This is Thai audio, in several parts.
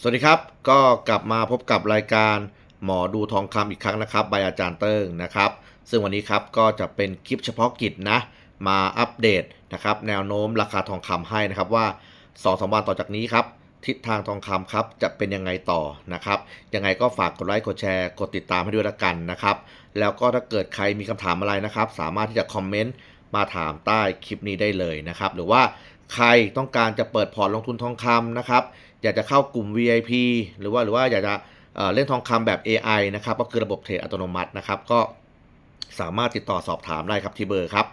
สวัสดีครับ ก็กลับมาพบกับรายการหมอดูทองคำอีกครั้งนะครับใบอาจารย์เติ้งนะครับ ซึ่งวันนี้ครับก็จะเป็นคลิปเฉพาะกิจนะ มาอัปเดตนะครับ แนวโน้มราคาทองคำให้นะครับว่า2อสวันต่อจากนี้ครับ ทิศทางทองคำครับจะเป็นยังไงต่อนะครับ ยังไงก็ฝากกดไลค์กดแชร์กดติดตามให้ด้วยละกันนะครับ แล้วก็ถ้าเกิดใครมีคำถามอะไรนะครับ สามารถที่จะคอมเมนต์มาถามใต้คลิปนี้ได้เลยนะครับ หรือว่าใครต้องการจะเปิดพอร์ตลงทุนทองคำนะครับ อยากจะเข้ากลุ่ม VIP หรือว่าหรือว่าอยากจะเเล่นทองคำแบบ AI นะครับ ก็คือระบบเทรดอัตโนมัตินะครับ ก็สามารถติดต่อสอบถามได้ครับที่เบอร์ครับ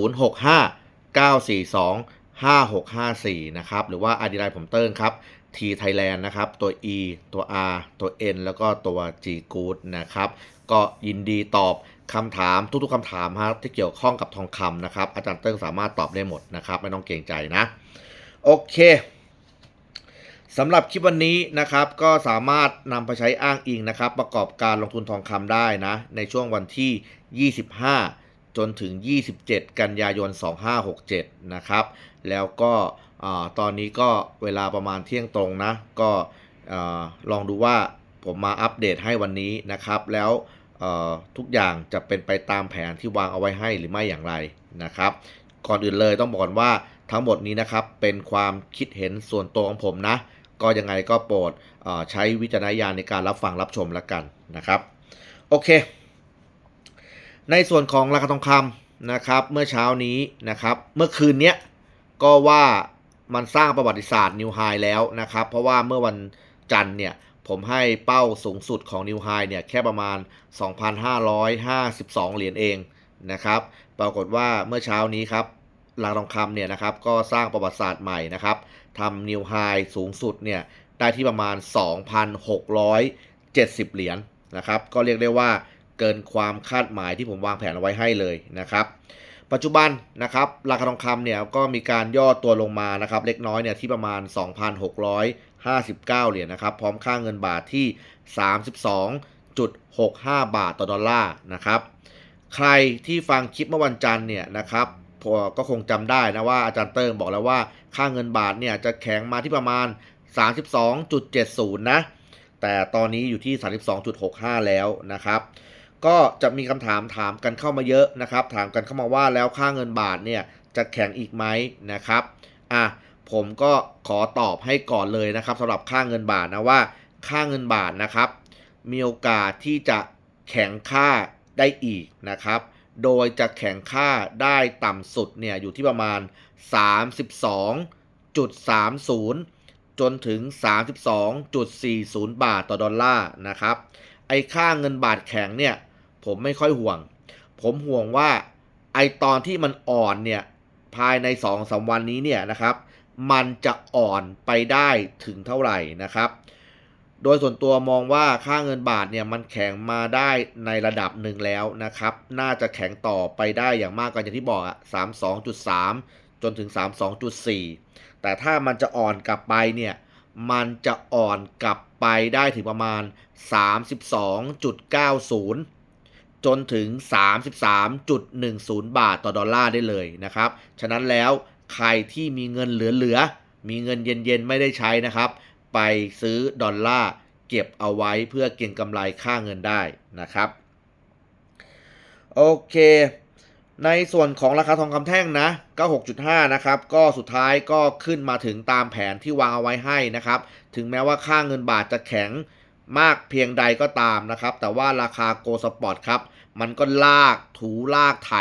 065 942 5654 นะครับ หรือว่าอดีไลผมเติ้งครับ T Thailand นะครับ ตัว E ตัว R ตัว N แล้วก็ตัว G Good นะครับ ก็ยินดีตอบคำถามทุกๆคำถามที่เกี่ยวข้องกับทองคำนะครับ อาจารย์เติ้งสามารถตอบได้หมดนะครับ ไม่ต้องเกรงใจนะ โอเค สำหรับคลิปวันนี้นะครับก็สามารถนำไปใช้อ้างอิงนะครับ ประกอบการลงทุนทองคำได้นะ ในช่วงวันที่ 25 จนถึง 27 กันยายน 2567 นะครับ แล้วก็ตอนนี้ก็เวลาประมาณเที่ยงตรงนะ ก็ลองดูว่าผมมาอัปเดตให้วันนี้นะครับ แล้วทุกอย่างจะเป็นไปตามแผนที่วางเอาไว้ให้หรือไม่อย่างไรนะครับ ก่อนอื่นเลยต้องบอกก่อนว่าทั้งหมดนี้นะครับเป็นความคิดเห็นส่วนตัวของผมนะ ก็ยังไงก็โปรดใช้วิจารณญาณในการรับฟังรับชมแล้วกันนะครับ โอเค ในส่วนของราคาทองคำนะครับ เมื่อเช้านี้นะครับ เมื่อคืนเนี้ยก็ว่ามันสร้างประวัติศาสตร์นิวไฮแล้วนะครับ เพราะว่าเมื่อวันจันทร์เนี่ยผมให้เป้าสูงสุดของนิวไฮเนี่ยแค่ประมาณ 2,552 เหรียญเองนะครับ ปรากฏว่าเมื่อเช้านี้ครับราคาทองคำเนี่ยนะครับก็สร้างประวัติศาสตร์ใหม่นะครับ ทำนิวไฮสูงสุดเนี่ยได้ที่ประมาณ 2,670 เหรียญนะครับ ก็เรียกได้ว่าเกินความคาดหมายที่ผมวางแผนเอาไว้ให้เลยนะครับ ปัจจุบันนะครับราคาทองคำเนี่ยก็มีการย่อตัวลงมานะครับ เล็กน้อยเนี่ยที่ประมาณ 2,659 เหรียญนะครับ พร้อมค่าเงินบาทที่ 32.65 บาทต่อดอลลาร์นะครับ ใครที่ฟังคลิปเมื่อวันจันทร์เนี่ยนะครับก็คงจำได้นะว่าอาจารย์เติ้งบอกแล้วว่า ค่าเงินบาทเนี่ยจะแข็งมาที่ประมาณ 32.70 นะ แต่ตอนนี้อยู่ที่ 32.65 แล้วนะครับ ก็จะมีคำถามถามกันเข้ามาเยอะนะครับ ถามกันเข้ามาว่าแล้วค่าเงินบาทเนี่ยจะแข็งอีกไหมนะครับ อะผมก็ขอตอบให้ก่อนเลยนะครับสำหรับค่าเงินบาทนะว่า ค่าเงินบาทนะครับ มีโอกาสที่จะแข็งค่าได้อีกนะครับ โดยจะแข็งค่าได้ต่ำสุดเนี่ยอยู่ที่ประมาณ 32.30 จนถึง 32.40 บาทต่อดอลลาร์นะครับ ไอ้ค่าเงินบาทแข็งเนี่ยผมไม่ค่อยห่วง ผมห่วงว่าไอตอนที่มันอ่อนเนี่ยภายใน2อสวันนี้เนี่ยนะครับ มันจะอ่อนไปได้ถึงเท่าไหร่นะครับ โดยส่วนตัวมองว่าค่าเงินบาทเนี่ยมันแข็งมาได้ในระดับหนึ่งแล้วนะครับ น่าจะแข็งต่อไปได้อย่างมากกว่าอย่างที่บอกอะ32.3 จนถึง 32.4 แต่ถ้ามันจะอ่อนกลับไปเนี่ย มันจะอ่อนกลับไปได้ถึงประมาณ 32.90 จนถึง 33.10 บาทต่อดอลลาร์ได้เลยนะครับ ฉะนั้นแล้วใครที่มีเงินเหลือๆ มีเงินเย็นๆ ไม่ได้ใช้นะครับ ไปซื้อดอลลาร์เก็บเอาไว้เพื่อเก็งกำไรค่าเงินได้นะครับ โอเค ในส่วนของราคาทองคำแท่งนะก็6.5 นะครับ ก็สุดท้ายก็ขึ้นมาถึงตามแผนที่วางเอาไว้ให้นะครับ ถึงแม้ว่าค่าเงินบาทจะแข็งมากเพียงใดก็ตามนะครับ แต่ว่าราคาโกลสปอร์ตครับ มันก็ลากถูลากไถ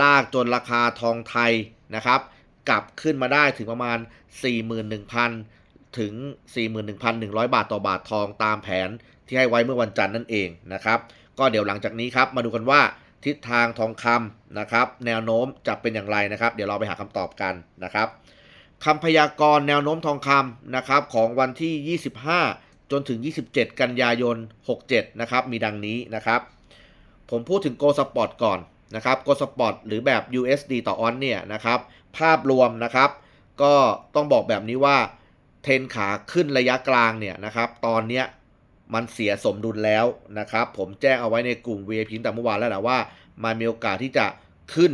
ลากจนราคาทองไทยนะครับ กลับขึ้นมาได้ถึงประมาณ 41,000 ถึง 41,100 บาทต่อบาททองตามแผนที่ให้ไว้เมื่อวันจันทร์นั่นเองนะครับ ก็เดี๋ยวหลังจากนี้ครับมาดูกันว่าทิศทางทองคำนะครับ แนวโน้มจะเป็นอย่างไรนะครับ เดี๋ยวเราไปหาคำตอบกันนะครับคำพยากรณ์แนวโน้มทองคำนะครับของวันที่ 25 จนถึง 27 กันยายน 67 นะครับมีดังนี้นะครับ ผมพูดถึง Go Spot ก่อนนะครับ Go Spot หรือแบบ USD ต่อออนเนี่ยนะครับ ภาพรวมนะครับ ก็ต้องบอกแบบนี้ว่า เทนขาขึ้นระยะกลางเนี่ยนะครับ ตอนเนี้ยมันเสียสมดุลแล้วนะครับ ผมแจ้งเอาไว้ในกลุ่ม VIP ตั้งแต่เมื่อวานแล้วแหละว่า มันมีโอกาสที่จะขึ้น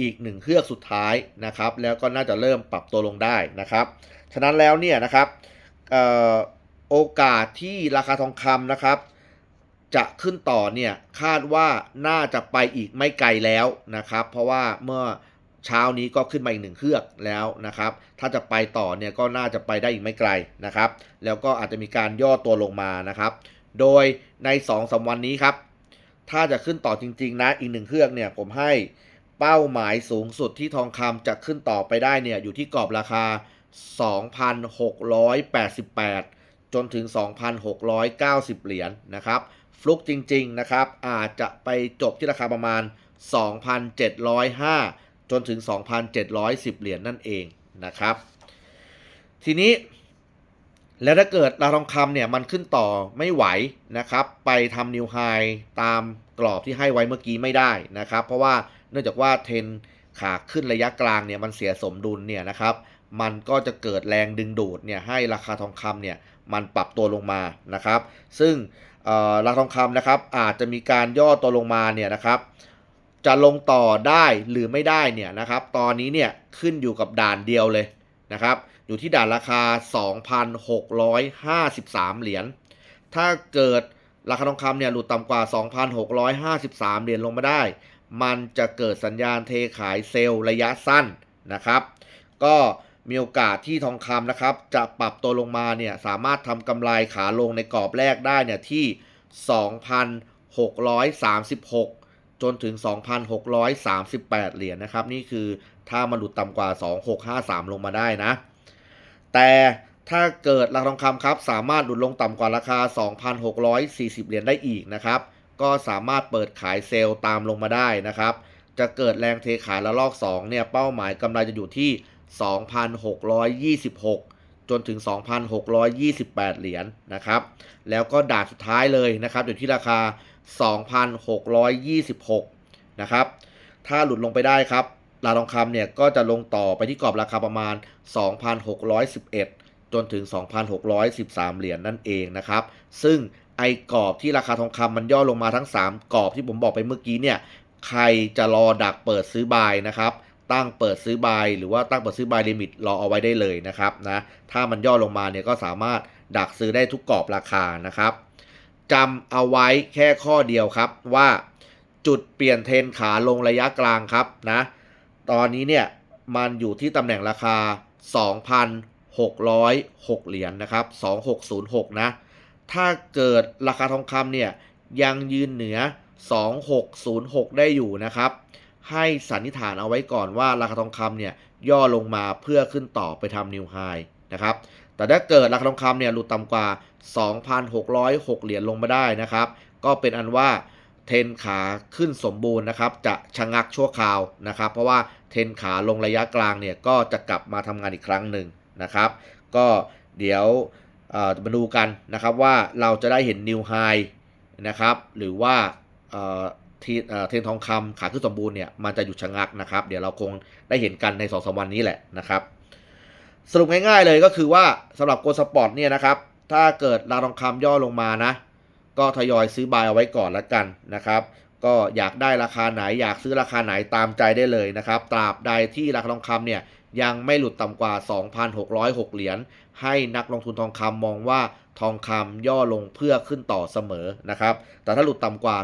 อีกหนึ่งเฮือกสุดท้ายนะครับ แล้วก็น่าจะเริ่มปรับตัวลงได้นะครับ ฉะนั้นแล้วเนี่ยนะครับออโอกาสที่ราคาทองคำนะครับ จะขึ้นต่อเนี่ยคาดว่าน่าจะไปอีกไม่ไกลแล้วนะครับ เพราะว่าเมื่อ เช้านี้ก็ขึ้นมาอีกหนึ่งเครือกแล้วนะครับ ถ้าจะไปต่อเนี่ยก็น่าจะไปได้อีกไม่ไกลนะครับ แล้วก็อาจจะมีการย่อตัวลงมานะครับ โดยใน2อสวันนี้ครับ ถ้าจะขึ้นต่อจริงๆนะอีกหนึ่งเครือกเนี่ยผมให้เป้าหมายสูงสุดที่ทองคำจะขึ้นต่อไปได้เนี่ยอยู่ที่กรอบราคา 2,688 จนถึง 2,690 เหรียญนะครับ ฟลุกจริงๆนะครับอาจจะไปจบที่ราคาประมาณ 2,705 จนถึง 2,710 เหรียญนั่นเองนะครับ ทีนี้แล้วถ้าเกิดราคาทองคำเนี่ยมันขึ้นต่อไม่ไหวนะครับ ไปทำนิวไฮตามกรอบที่ให้ไว้เมื่อกี้ไม่ได้นะครับ เพราะว่าเนื่องจากว่าเทนขาขึ้นระยะกลางเนี่ยมันเสียสมดุลเนี่ยนะครับ มันก็จะเกิดแรงดึงดูดเนี่ยให้ราคาทองคำเนี่ยมันปรับตัวลงมานะครับ ซึ่งราคาทองคำนะครับอาจจะมีการย่อตัวลงมาเนี่ยนะครับ จะลงต่อได้หรือไม่ได้เนี่ยนะครับ ตอนนี้เนี่ยขึ้นอยู่กับด่านเดียวเลยนะครับ อยู่ที่ด่านราคา 2,653 เหรียญ ถ้าเกิดราคาทองคำเนี่ยหลุดต่ำกว่า 2,653 เหรียญลงมาได้ มันจะเกิดสัญญาณเทขายเซลล์ระยะสั้นนะครับ ก็มีโอกาสที่ทองคำนะครับ จะปรับตัวลงมาเนี่ยสามารถทำกำไรขาลงในกรอบแรกได้เนี่ยที่ 2,636 จนถึง 2,638 เหรียญนะครับ นี่คือถ้ามันหลุดต่ำกว่า 2,653 ลงมาได้นะ แต่ถ้าเกิดราคาทองคำครับ สามารถหลุดลงต่ำกว่าราคา 2,640 เหรียญได้อีกนะครับ ก็สามารถเปิดขายเซลล์ตามลงมาได้นะครับ จะเกิดแรงเทขายระลอก 2 เนี่ย เป้าหมายกำไรจะอยู่ที่ 2,626 จนถึง 2,628 เหรียญนะครับ แล้วก็ด่านสุดท้ายเลยนะครับอยู่ที่ราคา 2,626 นะครับ ถ้าหลุดลงไปได้ครับราทองคำเนี่ยก็จะลงต่อไปที่กรอบราคาประมาณ 2,611 จนถึง 2,613 เหรียญนั่นเองนะครับ ซึ่งไอ้กรอบที่ราคาทองคำมันย่อลงมาทั้ง 3 กรอบที่ผมบอกไปเมื่อกี้เนี่ยใครจะรอดักเปิดซื้อบายนะครับ ตั้งเปิดซื้อบายหรือว่าตั้งเปิดซื้อบายลิมิตรอเอาไว้ได้เลยนะครับนะถ้ามันย่อลงมาเนี่ยก็สามารถดักซื้อได้ทุกกรอบราคานะครับ จำเอาไว้แค่ข้อเดียวครับว่าจุดเปลี่ยนเทรนขาลงระยะกลางครับนะตอนนี้เนี่ยมันอยู่ที่ตำแหน่งราคา 2,606 เหรียญนะครับ 2606 นะ ถ้าเกิดราคาทองคำเนี่ยยังยืนเหนือ 2606 ได้อยู่นะครับ ให้สันนิษฐานเอาไว้ก่อนว่าราคาทองคำเนี่ยย่อลงมาเพื่อขึ้นต่อไปทำนิวไฮนะครับ แต่ถ้าเกิดราคาทองคำเนี่ยหลุดต่ำกว่า 2,606 เหรียญลงมาได้นะครับ ก็เป็นอันว่าเทนขาขึ้นสมบูรณ์นะครับ จะชะงักชั่วคราวนะครับ เพราะว่าเทนขาลงระยะกลางเนี่ยก็จะกลับมาทำงานอีกครั้งหนึ่งนะครับ ก็เดี๋ยวมาดูกันนะครับว่าเราจะได้เห็นนิวไฮนะครับ หรือว่าเทนทองคำขาขึ้นสมบูรณ์เนี่ยมันจะหยุดชะงักนะครับ เดี๋ยวเราคงได้เห็นกันใน2องสวันนี้แหละนะครับ สรุปง่ายๆเลยก็คือว่าสำหรับโกลสปอร์ตเนี่ยนะครับ ถ้าเกิดราคาทองคำย่อลงมานะ ก็ทยอยซื้อบายเอาไว้ก่อนละกันนะครับ ก็อยากได้ราคาไหนอยากซื้อราคาไหนตามใจได้เลยนะครับ ตราบใดที่ราคาทองคำเนี่ยยังไม่หลุดต่ำกว่า 2,606 เหรียญ ให้นักลงทุนทองคำมองว่าทองคำย่อลงเพื่อขึ้นต่อเสมอนะครับ แต่ถ้าหลุดต่ำกว่า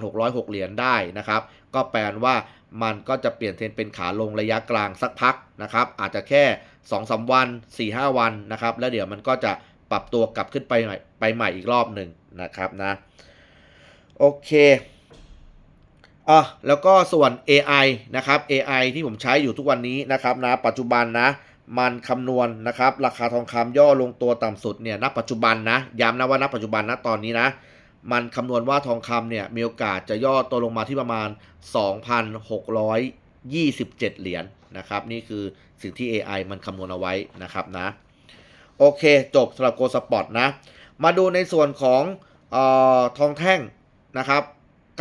2,606 เหรียญได้นะครับ ก็แปลว่ามันก็จะเปลี่ยนเทรนเป็นขาลงระยะกลางสักพักนะครับ อาจจะแค่ 2-3 วัน 4-5 วันนะครับ แล้วเดี๋ยวมันก็จะปรับตัวกลับขึ้นไปใหม่ไปใหม่อีกรอบหนึ่งนะครับนะโอเคอะแล้วก็ส่วน AI นะครับ AI ที่ผมใช้อยู่ทุกวันนี้นะครับนะปัจจุบันนะ มันคำนวณนะครับ ราคาทองคำย่อลงตัวต่ำสุดเนี่ยณปัจจุบันนะย้ำนะว่าณปัจจุบันนะตอนนี้นะ มันคำนวณว่าทองคำเนี่ยมีโอกาสจะย่อตัวลงมาที่ประมาณ 2,627 เหรียญนะครับ นี่คือสิ่งที่ AI มันคำนวณเอาไว้นะครับนะ โอเค จบสำหรับโกลสปอร์ตนะ มาดูในส่วนของออทองแท่งนะครับ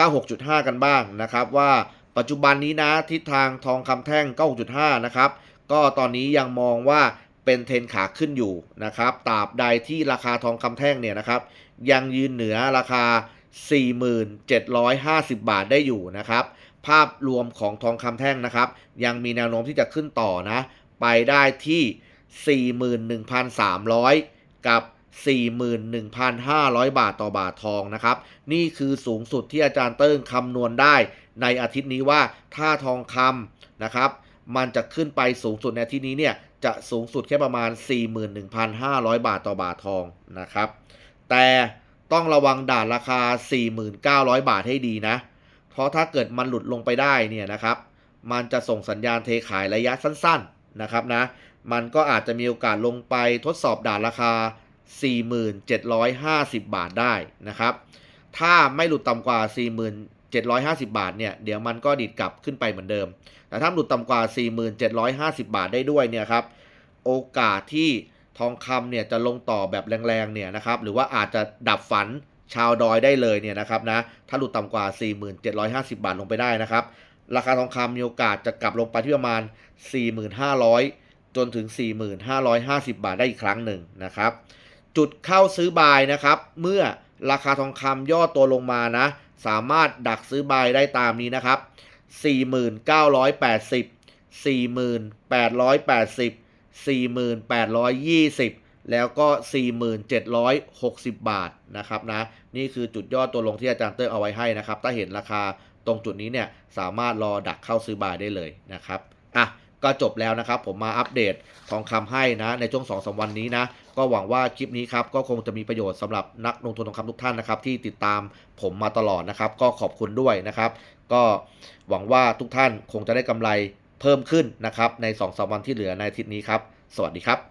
96.5 กันบ้างนะครับ ว่าปัจจุบันนี้นะทิศทางทองคำแท่ง 96.5 นะครับ ก็ตอนนี้ยังมองว่าเป็นเทรนขาขึ้นอยู่นะครับตราบใดที่ราคาทองคำแท่งเนี่ยนะครับยังยืนเหนือราคา 4,750 บาทได้อยู่นะครับ ภาพรวมของทองคำแท่งนะครับ ยังมีแนวโน้มที่จะขึ้นต่อนะ ไปได้ที่ 41,300 กับ 41,500 บาทต่อบาททองนะครับ นี่คือสูงสุดที่อาจารย์เติ้งคำนวณได้ในอาทิตย์นี้ว่าถ้าทองคำนะครับ มันจะขึ้นไปสูงสุดในทิตย์นี้เนี่ยจะสูงสุดแค่ประมาณ 41,500 บาทต่อบาททองนะครับ แต่ต้องระวังด่านราคา 4,900 บาทให้ดีนะ เพราะถ้าเกิดมันหลุดลงไปได้เนี่ยนะครับ มันจะส่งสัญญาณเทขายระยะสั้นๆนะครับนะ มันก็อาจจะมีโอกาสลงไปทดสอบด่านราคา 4,750 บาทได้นะครับ ถ้าไม่หลุดต่ำกว่า 750 บาทเนี่ยเดี๋ยวมันก็ดิดกลับขึ้นไปเหมือนเดิม แต่ถ้าหลุดต่ำกว่า 4,750 บาทได้ด้วยเนี่ยครับโอกาสที่ทองคำเนี่ยจะลงต่อแบบแรงๆเนี่ยนะครับหรือว่าอาจจะดับฝันชาวดอยได้เลยเนี่ยนะครับนะถ้าหลุดต่ำกว่า 4,750 บาทลงไปได้นะครับราคาทองคำมีโอกาสจะกลับลงไปที่ประมาณ 4,500 จนถึง 4,550 บาทได้อีกครั้งหนึ่งนะครับ จุดเข้าซื้อบายนะครับ เมื่อราคาทองคำย่อตัวลงมานะ สามารถดักซื้อบายได้ตามนี้นะครับ 4,980 4,880 4,820 แล้วก็ 4,760 บาทนะครับนะนี่คือจุดย่อตัวลงที่อาจารย์เตอร์เอาไว้ให้นะครับ ถ้าเห็นราคาตรงจุดนี้เนี่ยสามารถรอดักเข้าซื้อบายได้เลยนะครับอะ ก็จบแล้วนะครับ ผมมาอัปเดตทองคำให้นะ ในช่วง2อสวันนี้นะ ก็หวังว่าคลิปนี้ครับ ก็คงจะมีประโยชน์สำหรับนักลงทุนทองคำทุกท่านนะครับ ที่ติดตามผมมาตลอดนะครับ ก็ขอบคุณด้วยนะครับ ก็หวังว่าทุกท่านคงจะได้กำไรเพิ่มขึ้นนะครับใน2อสวันที่เหลือในอาทิตย์นี้ครับ สวัสดีครับ